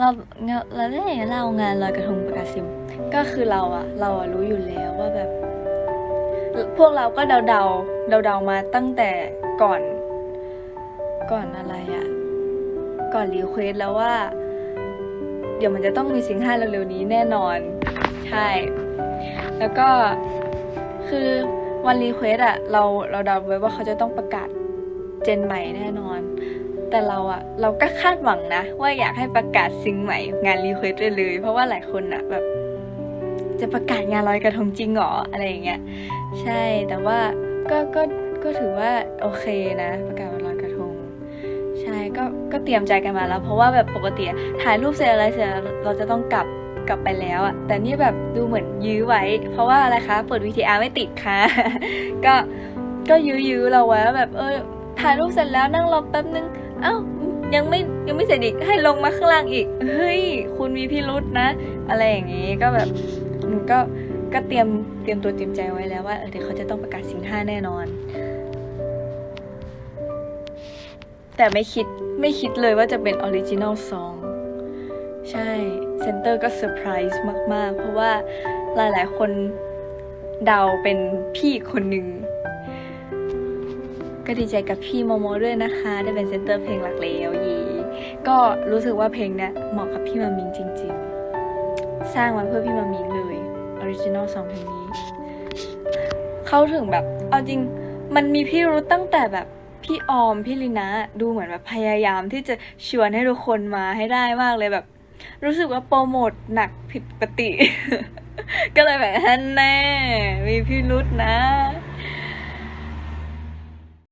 เราเราได้เล่างานลอยกระทงประกาศซิมก็คือเราอะเราอะรู้อยู่แล้วว่าแบบ พวกเราก็เดาเดาเดาเดามาตั้งแต่ก่อน ก่อนอะไรอะก่อนรีเควสแล้วว่า เดี๋ยวมันจะต้องมีสิงห้าเร็วๆนี้แน่นอน ใช่ แล้วก็คือวันรีเควสอะเราเราเดาไว้ว่าเขาจะต้องประกาศ เจนใหม่แน่นอน แต่เราอะเราก็คาดหวังนะ ว่าอยากให้ประกาศซิงใหม่งานรีเควสไปเลย เพราะว่าหลายคนอะแบบ จะประกาศงานลอยกระทงจริงเหรออะไรอย่างเงี้ยใช่แต่ว่าก็ก็ก็ถือว่าโอเคนะ ประกาศวันลอยกระทง ใช่ก็ก็เตรียมใจกันมาแล้ว เพราะว่าแบบปกติถ่ายรูปเสร็จอะไรเสร็จเราจะต้องกลับกลับไปแล้วอะแต่นี่แบบดูเหมือนยื้อไว้ เพราะว่าอะไรคะ เปิด VTR ไม่ติดค่ะ ก็ก็ยื้อยื้เราไว้แบบเออ ถ่ายรูปเสร็จแล้วนั่งรอแป๊บนึงเอ้ายังไม่ยังไม่เสร็จอีกให้ลงมาข้างล่างอีก เฮ้ย คุณมีพิรุษนะ อะไรอย่างงี้ก็แบบก็ก็เตรียมเตรียมตัวเตรียมใจไว้แล้วว่าเออเดี๋ยวเขาจะต้องประกาศสิงห้าแน่นอน แต่ไม่คิดไม่คิดเลยว่าจะเป็นออริจินอลซองใช่ เซนเตอร์ก็เซอร์ไพรส์มาก ๆ เพราะว่าหลาย ๆ คนเดาเป็นพี่คนหนึ่ง ก็ดีใจกับพี่โมโมด้วยนะคะ ได้เป็นเซนเตอร์เพลงหลักแล้วยีก็รู้สึกว่าเพลงเนี้ยเหมาะกับพี่มามิงจริง ๆ สร้างมาเพื่อพี่มามิงเลยออริจินอลสองเพลงนี้ เข้าถึงแบบ เอาจริงมันมีพี่รู้ตั้งแต่แบบพี่ออมพี่ลินะดูเหมือนแบบพยายามที่จะชวนให้ทุกคนมาให้ได้มากเลยแบบ รู้สึกว่าโปรโมทหนักผิดปกติ ก็เลยแบบฮันแน่ มีพี่รุษนะ